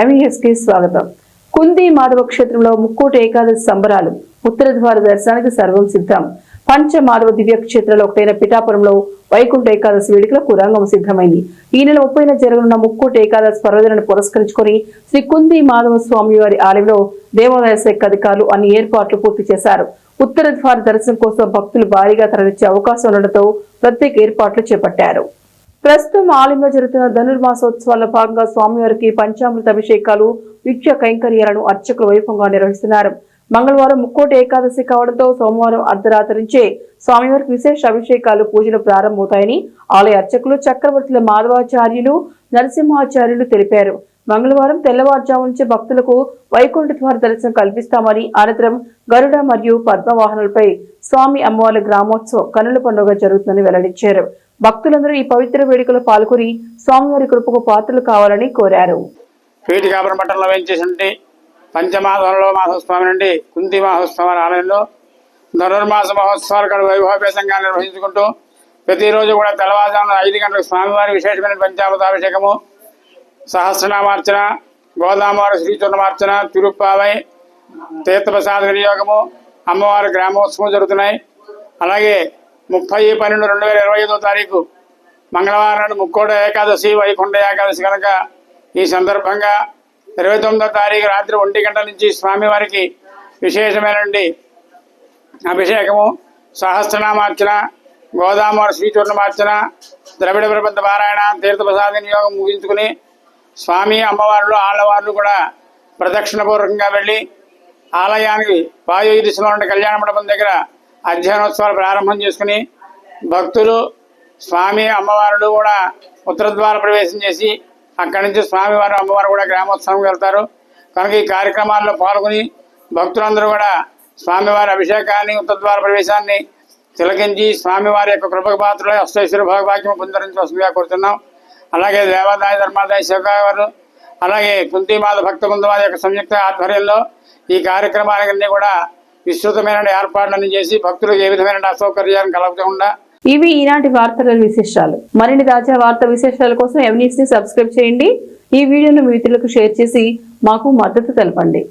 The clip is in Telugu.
ఎంఈఎస్కి స్వాగతం. కుంది మాధవ క్షేత్రంలో ముక్కోటి ఏకాదశి సంబరాలు. ఉత్తర ద్వార దర్శనానికి సర్వం సిద్ధం. పంచ మాధవ దివ్య క్షేత్రంలో ఒకటైన పిఠాపురంలో వైకుంఠ ఏకాదశి వేడుకలకు రంగం సిద్ధమైంది. ఈ నెల ముప్పైన జరగనున్న ముక్కోటి ఏకాదశి పర్వదినాన్ని పురస్కరించుకొని శ్రీ కుంది మాధవ స్వామి వారి ఆలయంలో దేవాదాయ శాఖ అధికారులు అన్ని ఏర్పాట్లు పూర్తి చేశారు. ఉత్తర ద్వార దర్శనం కోసం భక్తులు భారీగా తరలించే అవకాశం ఉండడంతో ప్రత్యేక ఏర్పాట్లు చేపట్టారు. ప్రస్తుతం ఆలయంలో జరుగుతున్న ధనుర్మాసోత్సవాల్లో భాగంగా స్వామివారికి పంచామృత అభిషేకాలు నిత్య కైంకర్యాలను అర్చకులు వైభవంగా నిర్వహిస్తున్నారు. మంగళవారం ముక్కోటి ఏకాదశి కావడంతో సోమవారం అర్ధరాత్రి నుంచే స్వామివారికి విశేష అభిషేకాలు పూజలు ప్రారంభమవుతాయని ఆలయ అర్చకులు చక్రవర్తుల మాధవాచార్యులు నరసింహాచార్యులు తెలిపారు. మంగళవారం తెల్లవారుజాము నుంచి భక్తులకు వైకుంఠ ద్వార దర్శనం కల్పిస్తామని అనంతరం గరుడ మరియు పద్మవాహనులపై స్వామి అమ్మవార్ల గ్రామోత్సవం కన్నుల పండుగ జరుగుతుందని వెల్లడించారు. భక్తులందరూ ఈ పవిత్ర వేడుకలో పాల్గొని స్వామివారి కృపకు పాత్రలు కావాలని కోరారు. పీఠికాపురం పట్టణంలో వేయించేసినటువంటి పంచమాసంలో మాసోత్సవం నుండి కుంతి మహోత్సవాల ఆలయంలో ధనుర్మాస మహోత్సవాలు కూడా వైభవపేతంగా నిర్వహించుకుంటూ ప్రతిరోజు కూడా తెల్లవారుజామున ఐదు గంటలకు స్వామివారి విశేషమైన పంచామృతాభిషేకము సహస్రనామార్చన గోదామవారి శ్రీచూర్ణమార్చన తిరుప్పావై తీర్థప్రసాద వినియోగము అమ్మవారి గ్రామోత్సవం జరుగుతున్నాయి. అలాగే ముప్పై పన్నెండు రెండు వేల ఇరవై ఐదో తారీఖు మంగళవారం నాడు ముక్కోట ఏకాదశి వైకుంఠ ఏకాదశి కనుక ఈ సందర్భంగా ఇరవై తొమ్మిదో తారీఖు రాత్రి ఒంటి గంటల నుంచి స్వామివారికి విశేషమైనటువంటి అభిషేకము సహస్రనామార్చన గోదావరి శ్రీచూర్ణమార్చన ద్రవిడ ప్రబంధ పారాయణ తీర్థప్రసాద వినియోగం ముగించుకుని స్వామి అమ్మవార్లు ఆళ్ళవార్లు కూడా ప్రదక్షిణపూర్వకంగా వెళ్ళి ఆలయానికి వాయు దిశలో ఉన్న కళ్యాణ మండపం దగ్గర అధ్యయనోత్సవాలు ప్రారంభం చేసుకుని భక్తులు స్వామి అమ్మవారులు కూడా ఉత్తరద్వార ప్రవేశం చేసి అక్కడి నుంచి స్వామివారు అమ్మవారు కూడా గ్రామోత్సవం వెళ్తారు. కనుక ఈ కార్యక్రమాల్లో పాల్గొని భక్తులందరూ కూడా స్వామివారి అభిషేకాన్ని ఉత్తరద్వార ప్రవేశాన్ని తిలకించి స్వామివారి యొక్క కృపక పాత్రలో అష్టైశ్వర భాగభాగ్యం పొందరించవలసిందిగా కోరుతున్నాం. అలాగే దేవాదాయ ధర్మాదాయ శాఖ వారు అలాగే కుంతిమాల భక్త బృందం యొక్క సంయుక్త ఆధ్వర్యంలో ఈ కార్యక్రమాలన్నీ కూడా విస్తృతమైన ఏర్పాట్లను చేసి భక్తులకు ఏ విధమైన అసౌకర్యాన్ని కలగకుండా ఇవి ఈనాటి వార్తల విశేషాలు. మరిన్ని తాజా వార్త విశేషాల కోసం ఎవనీస్ని సబ్స్క్రైబ్ చేయండి. ఈ వీడియోను మిత్రులకు షేర్ చేసి మాకు మద్దతు తెలపండి.